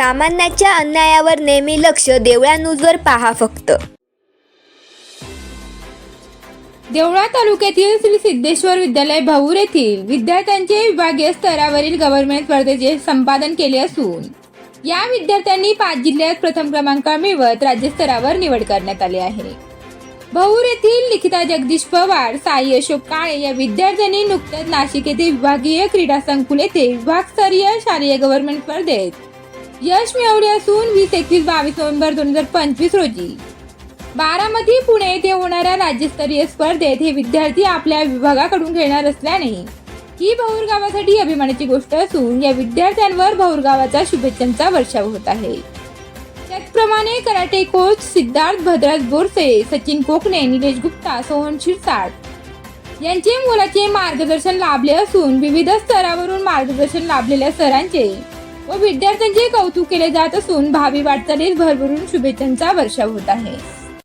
सामान्याच्या अन्यायावर नेहमी लक्ष देवळा न्यूजवर पहा फक्त. देवळा तालुक्यातील श्री सिद्धेश्वर विद्यालय भाऊर येथील विद्यार्थ्यांचे विभागीय स्तरावरील गव्हर्नमेंट स्पर्धेचे संपादन केले असून या विद्यार्थ्यांनी पाच जिल्ह्यात प्रथम क्रमांक मिळवत राज्यस्तरावर निवड करण्यात आली आहे. भाऊर येथील लिखिता जगदीश पवार साई अशोक काळे या विद्यार्थ्यांनी नुकत्याच नाशिक येथे विभागीय क्रीडा संकुल येथे विभागस्तरीय शालेय गव्हर्नमेंट स्पर्धेत यश मिळवले असून वीस एकवीस बावीस नोव्हेंबर दोन हजार पंचवीस रोजी. बारामती पुणे येथे होणाऱ्या राज्यस्तरीय स्पर्धेत हे विद्यार्थी आपल्या विभागाकडून खेळणार असल्याने ही भाऊर गावासाठी अभिमानाची गोष्ट असून या विद्यार्थ्यांवर भाऊर गावाचा शुभेच्छांचा वर्षाव होत आहे. त्याचप्रमाणे कराटे कोच सिद्धार्थ भद्राज बोरसे सचिन कोकणे निलेश गुप्ता सोहन शिरसाट यांचे मुलाचे मार्गदर्शन लाभले असून विविध स्तरावरून मार्गदर्शन लाभलेल्या सरांचे व विद्यार्थ्यांचे कौतुक केले जात असून भावी वाटचालीस भरभरून शुभेच्छांचा वर्षाव होत आहे.